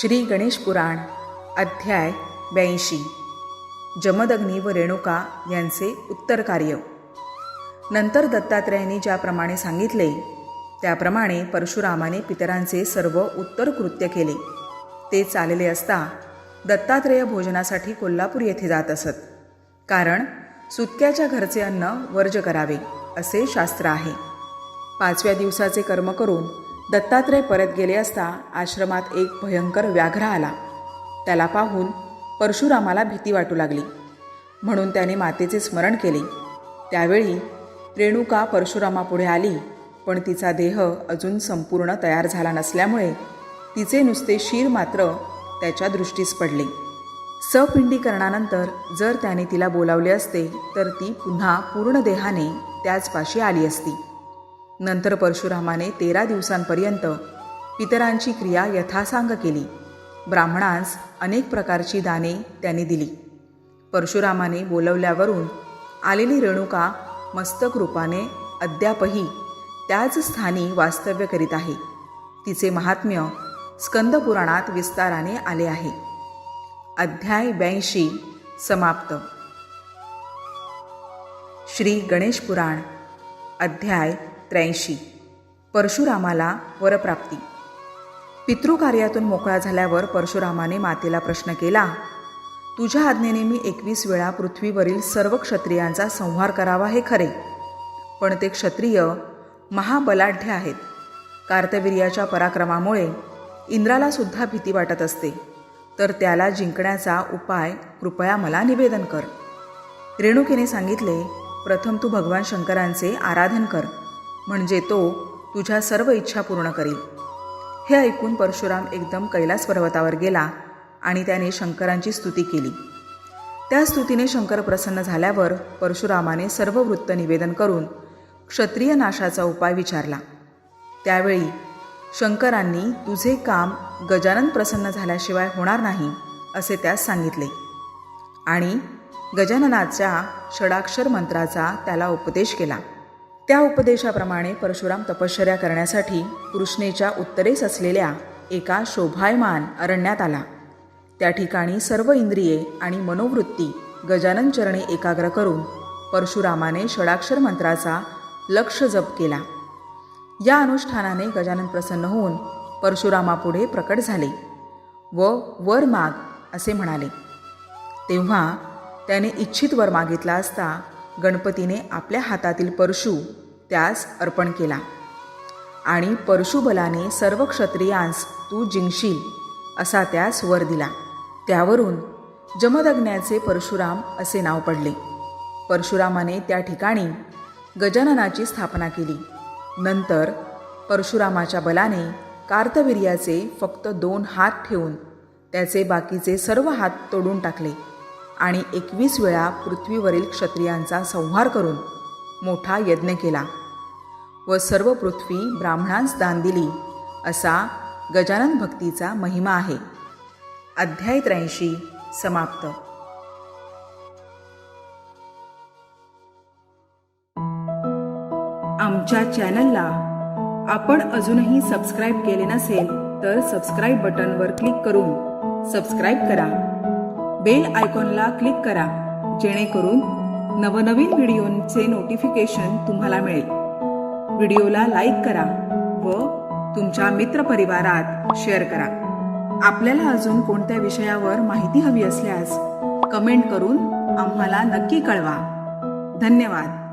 श्री गणेश पुराण अध्याय ब्याऐंशी. जमदग्नी व रेणुका यांचे उत्तर कार्य नंतर दत्तात्रेयांनी ज्याप्रमाणे सांगितले त्याप्रमाणे परशुरामाने पितरांचे सर्व उत्तर कृत्य केले. ते चालले असता दत्तात्रेय भोजनासाठी कोल्हापूर येथे जात असत. कारण सुतक्याच्या घरचे अन्न वर्ज करावे असे शास्त्र आहे. पाचव्या दिवसाचे कर्म करून दत्तात्रय परत गेले असता आश्रमात एक भयंकर व्याघ्र आला. त्याला पाहून परशुरामाला भीती वाटू लागली. म्हणून त्याने मातेचे स्मरण केले. त्यावेळी रेणुका परशुरामापुढे आली पण तिचा देह अजून संपूर्ण तयार झाला नसल्यामुळे तिचे नुसते शीर मात्र त्याच्या दृष्टीस पडले. सपिंडीकरणानंतर जर त्याने तिला बोलावले असते तर ती पुन्हा पूर्ण देहाने त्याचपाशी आली असती. नंतर परशुरामाने तेरा दिवसांपर्यंत पितरांची क्रिया यथासांग केली. ब्राह्मणांस अनेक प्रकारची दाने त्यांनी दिली. परशुरामाने बोलवल्यावरून आलेली रेणुका मस्तक रूपाने अद्यापही त्याच स्थानी वास्तव्य करीत आहे. तिचे महात्म्य स्कंदपुराणात विस्ताराने आले आहे. अध्याय ब्याऐंशी समाप्त. श्री गणेश पुराण अध्याय त्र्याऐंशी. परशुरामाला वरप्राप्ती. पितृकार्यातून मोकळा झाल्यावर परशुरामाने मातेला प्रश्न केला तुझ्या आज्ञेने मी एकवीस वेळा पृथ्वीवरील सर्व क्षत्रियांचा संहार करावा हे खरे. पण ते क्षत्रिय महाबलाढ्य आहेत. कार्तवीर्याच्या पराक्रमामुळे इंद्राला सुद्धा भीती वाटत असते. तर त्याला जिंकण्याचा उपाय कृपया मला निवेदन कर. रेणुकेने सांगितले प्रथम तू भगवान शंकरांचे आराधन कर. म्हणजे तो तुझ्या सर्व इच्छा पूर्ण करील. हे ऐकून परशुराम एकदम कैलास पर्वतावर गेला आणि त्याने शंकरांची स्तुती केली. त्या स्तुतीने शंकर प्रसन्न झाल्यावर परशुरामाने सर्व वृत्त निवेदन करून क्षत्रिय नाशाचा उपाय विचारला. त्यावेळी शंकरांनी तुझे काम गजानन प्रसन्न झाल्याशिवाय होणार नाही असे त्यास सांगितले. आणि गजाननाच्या षडाक्षर मंत्राचा त्याला उपदेश केला. त्या उपदेशाप्रमाणे परशुराम तपश्चर्या करण्यासाठी कृष्णेच्या उत्तरेस असलेल्या एका शोभायमान अरण्यात आला. त्या ठिकाणी सर्व इंद्रिये आणि मनोवृत्ती गजानन चरणी एकाग्र करून परशुरामाने षडाक्षर मंत्राचा लक्ष जप केला. या अनुष्ठानाने गजानन प्रसन्न होऊन परशुरामापुढे प्रकट झाले व वर माग असे म्हणाले. तेव्हा त्याने इच्छित वर मागितला असता गणपतीने आपल्या हातातील परशु त्यास अर्पण केला. आणि परशुबलाने सर्व क्षत्रियांस तू जिंकशील असा त्यास वर दिला. त्यावरून जमदग्न्याचे परशुराम असे नाव पडले. परशुरामाने त्या ठिकाणी गजाननाची स्थापना केली. नंतर परशुरामाच्या बलाने कार्तवीर्याचे फक्त दोन हात ठेवून त्याचे बाकीचे सर्व हात तोडून टाकले. आणि एकवीस वेळा पृथ्वीवरील क्षत्रियांचा संहार करून मोठा यज्ञ केला व सर्व पृथ्वी ब्राह्मणांस दान दिली असा गजानन भक्तीचा महिमा आहे. अध्याय त्र्याऐंशी समाप्त. आमच्या चॅनलला आपण अजूनही सबस्क्राईब केले नसेल तर सबस्क्राईब बटनवर क्लिक करून सबस्क्राईब करा. बेल आयकॉनला क्लिक करा जेणेकरून नवनवीन व्हिडिओंचे नोटिफिकेशन तुम्हाला मिळेल. व्हिडिओला लाईक करा व तुमच्या मित्रपरिवारात शेअर करा. आपल्याला अजून कोणत्या विषयावर माहिती हवी असल्यास कमेंट करून आम्हाला नक्की कळवा. धन्यवाद.